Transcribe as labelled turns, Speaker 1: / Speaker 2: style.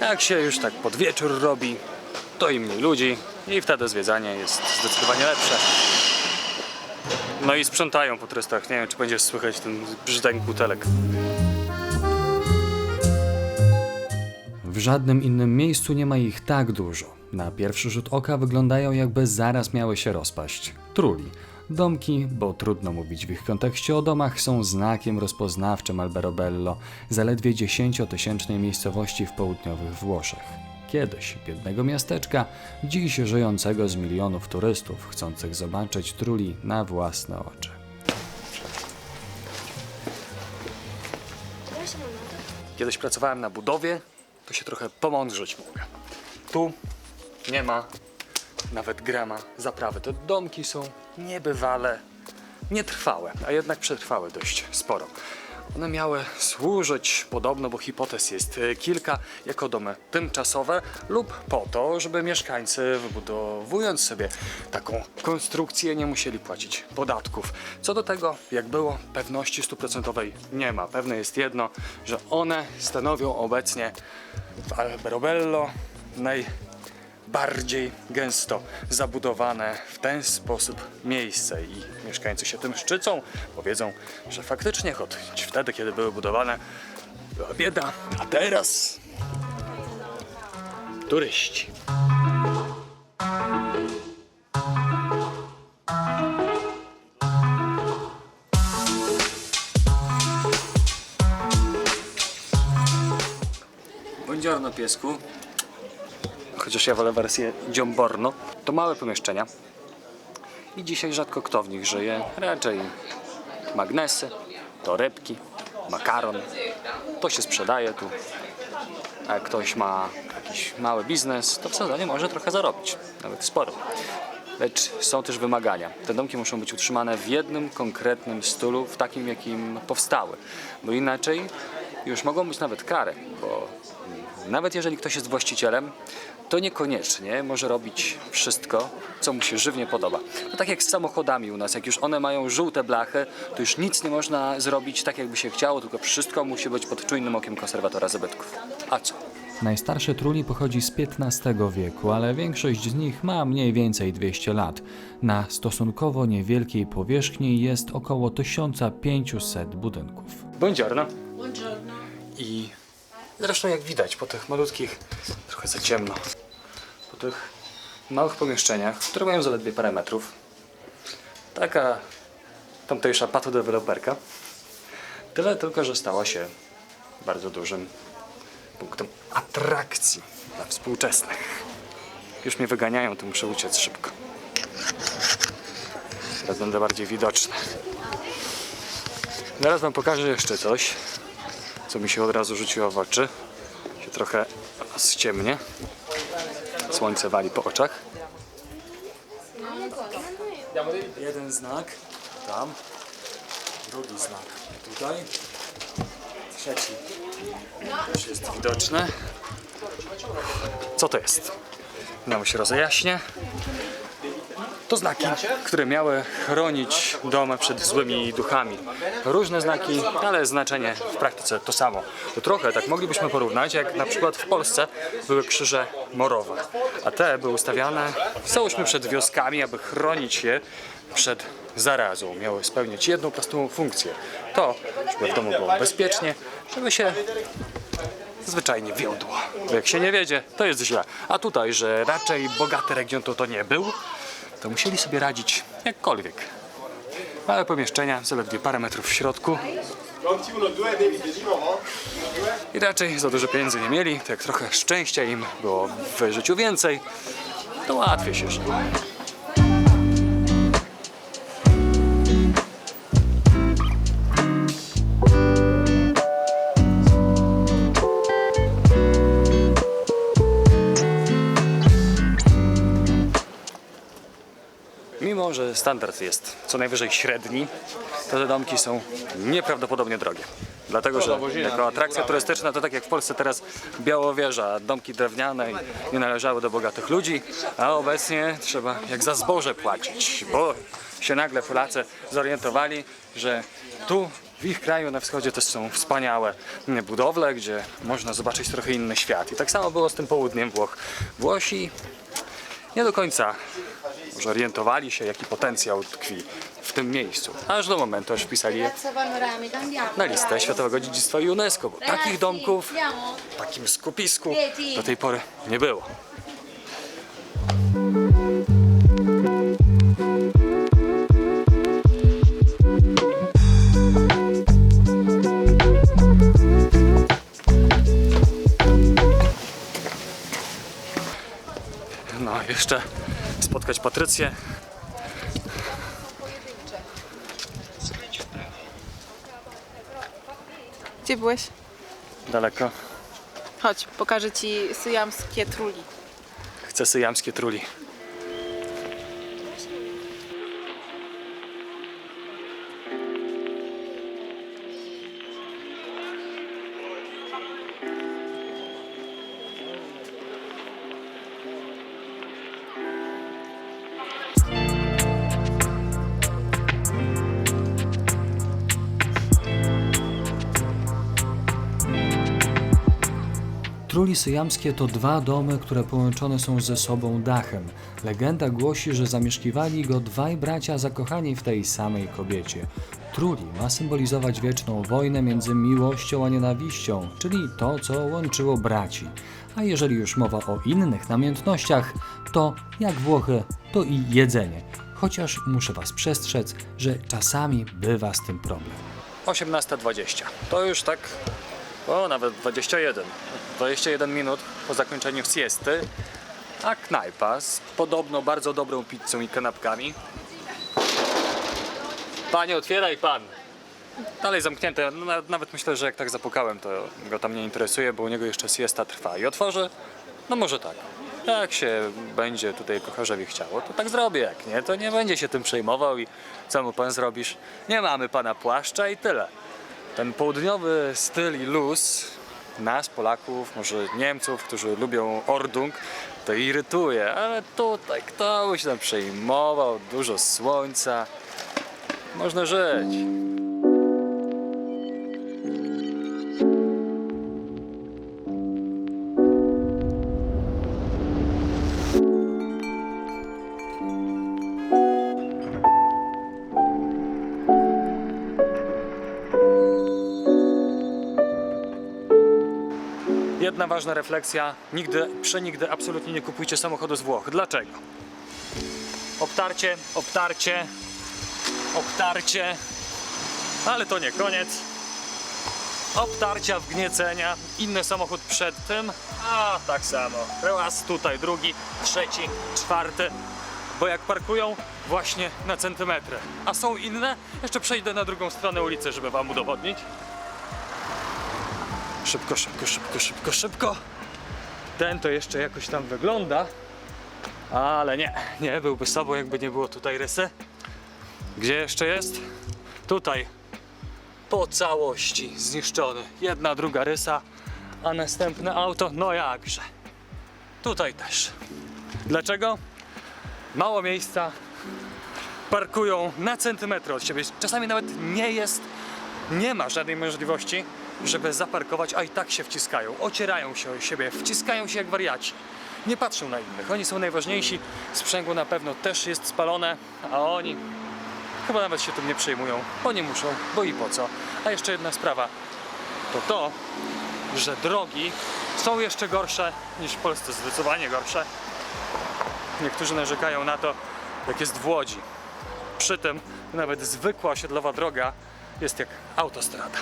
Speaker 1: Jak się już tak pod wieczór robi, to i mniej ludzi i wtedy zwiedzanie jest zdecydowanie lepsze. No i sprzątają po turystach. Nie wiem, czy będziesz słychać ten brzdęk butelek. W żadnym innym miejscu nie ma ich tak dużo. Na pierwszy rzut oka wyglądają jakby zaraz miały się rozpaść. Truli. Domki, bo trudno mówić w ich kontekście o domach, są znakiem rozpoznawczym Alberobello, zaledwie 10-tysięcznej miejscowości w południowych Włoszech. Kiedyś biednego miasteczka, dziś żyjącego z milionów turystów chcących zobaczyć truli na własne oczy. Kiedyś pracowałem na budowie, to się trochę pomądrzyć mogę. Tu nie ma nawet grama zaprawy. Te domki są niebywale nietrwałe, a jednak przetrwały dość sporo. One miały służyć podobno, bo hipotez jest e, kilka, jako domy tymczasowe lub po to, żeby mieszkańcy wybudowując sobie taką konstrukcję nie musieli płacić podatków. Co do tego, jak było, pewności stuprocentowej nie ma. Pewne jest jedno, że one stanowią obecnie w Alberobello najbardziej gęsto zabudowane w ten sposób miejsce i mieszkańcy się tym szczycą, powiedzą, że faktycznie choć wtedy, kiedy były budowane, była bieda, a teraz turyści. Buongiorno piesku. Chociaż ja wolę wersję Dziomborno. To małe pomieszczenia. I dzisiaj rzadko kto w nich żyje. Raczej magnesy, torebki, makaron. To się sprzedaje tu. A jak ktoś ma jakiś mały biznes, to w sezonie może trochę zarobić. Nawet sporo. Lecz są też wymagania. Te domki muszą być utrzymane w jednym konkretnym stylu, w takim jakim powstały. Bo inaczej już mogą być nawet kary, bo nawet jeżeli ktoś jest właścicielem, to niekoniecznie może robić wszystko, co mu się żywnie podoba. To tak jak z samochodami u nas, jak już one mają żółte blachy, to już nic nie można zrobić tak, jakby się chciało, tylko wszystko musi być pod czujnym okiem konserwatora zabytków. A co? Najstarsze truli pochodzi z XV wieku, ale większość z nich ma mniej więcej 200 lat. Na stosunkowo niewielkiej powierzchni jest około 1500 budynków. Buongiorno.
Speaker 2: Buongiorno.
Speaker 1: I zresztą jak widać po tych malutkich, trochę za ciemno, tych małych pomieszczeniach, które mają zaledwie parę metrów, taka tamtejsza patodeweloperka, tyle tylko, że stała się bardzo dużym punktem atrakcji dla współczesnych. Już mnie wyganiają, to muszę uciec szybko. Teraz będę bardziej widoczny. Zaraz wam pokażę jeszcze coś co mi się od razu rzuciło w oczy. Się trochę ściemnie. Słońce wali po oczach. Jeden znak tam, drugi znak tutaj, trzeci też jest widoczny. Co to jest? Nam się rozjaśnię. To znaki, które miały chronić dom przed złymi duchami. Różne znaki, ale znaczenie w praktyce to samo. To trochę tak moglibyśmy porównać, jak na przykład w Polsce były krzyże morowe, a te były ustawiane, stałyśmy przed wioskami, aby chronić je przed zarazą. Miały spełniać jedną prostą funkcję. To, żeby w domu było bezpiecznie, żeby się zwyczajnie wiodło. Jak się nie wiedzie, to jest źle. A tutaj, że raczej bogaty region to to nie był, to musieli sobie radzić jakkolwiek. Małe pomieszczenia, zaledwie parę metrów w środku. I raczej za dużo pieniędzy nie mieli, to jak trochę szczęścia im było w życiu więcej, to łatwiej się żyło. Mimo, że standard jest co najwyżej średni, to te domki są nieprawdopodobnie drogie. Dlatego, że jako atrakcja turystyczna to tak jak w Polsce teraz Białowieża, domki drewniane i nie należały do bogatych ludzi, a obecnie trzeba jak za zboże płacić, bo się nagle Polacy zorientowali, że tu w ich kraju na wschodzie też są wspaniałe budowle, gdzie można zobaczyć trochę inny świat. I tak samo było z tym południem Włoch. Włosi nie do końca może orientowali się, jaki potencjał tkwi w tym miejscu. Aż do momentu, aż wpisali je na listę. Światowego Dziedzictwa UNESCO, bo takich domków w takim skupisku do tej pory nie było. Jeszcze spotkać Patrycję.
Speaker 3: Gdzie byłeś?
Speaker 1: Daleko.
Speaker 3: Chodź, pokażę ci syjamskie truli.
Speaker 1: Chcę syjamskie truli. Truli syjamskie to dwa domy, które połączone są ze sobą dachem. Legenda głosi, że zamieszkiwali go dwaj bracia zakochani w tej samej kobiecie. Truli ma symbolizować wieczną wojnę między miłością a nienawiścią, czyli to, co łączyło braci. A jeżeli już mowa o innych namiętnościach, to jak Włochy, to i jedzenie. Chociaż muszę Was przestrzec, że czasami bywa z tym problem. 18.20. To już tak o, nawet 21. 21 minut po zakończeniu siesty. A knajpa z podobno bardzo dobrą pizzą i kanapkami. Panie, otwieraj pan. Dalej zamknięte. No, na- nawet myślę, że jak tak zapukałem, to go tam nie interesuje, bo u niego jeszcze siesta trwa. I otworzę? No może tak. Jak się będzie tutaj kocharzowi chciało, to tak zrobię. Jak nie, to nie będzie się tym przejmował i co mu pan zrobisz? Nie mamy pana płaszcza i tyle. Ten południowy styl i luz nas, Polaków, może Niemców, którzy lubią ordung, to irytuje, ale tutaj kto by tam przejmował, dużo słońca, można żyć. Ważna refleksja. Nigdy, przenigdy, absolutnie nie kupujcie samochodu z Włoch. Dlaczego? Obtarcie, obtarcie, obtarcie, ale to nie koniec. Obtarcia, wgniecenia, inny samochód przed tym, a tak samo. Raz tutaj, drugi, trzeci, czwarty. Bo jak parkują właśnie na centymetry, a są inne, jeszcze przejdę na drugą stronę ulicy, żeby wam udowodnić. Szybko, szybko, szybko, szybko, szybko. Ten to jeszcze jakoś tam wygląda. Ale nie, nie byłby sobą, jakby nie było tutaj rysy. Gdzie jeszcze jest? Tutaj. Po całości zniszczony. Jedna, druga rysa, a następne auto, no jakże. Tutaj też. Dlaczego? Mało miejsca. Parkują na centymetry od siebie. Czasami nawet nie jest nie ma żadnej możliwości, żeby zaparkować, a i tak się wciskają. Ocierają się o siebie, wciskają się jak wariaci. Nie patrzą na innych. Oni są najważniejsi. Sprzęgło na pewno też jest spalone, a oni chyba nawet się tym nie przejmują, bo nie muszą, bo i po co. A jeszcze jedna sprawa to to, że drogi są jeszcze gorsze niż w Polsce, zdecydowanie gorsze. Niektórzy narzekają na to, jak jest w Łodzi. Przy tym nawet zwykła osiedlowa droga jest jak autostrada.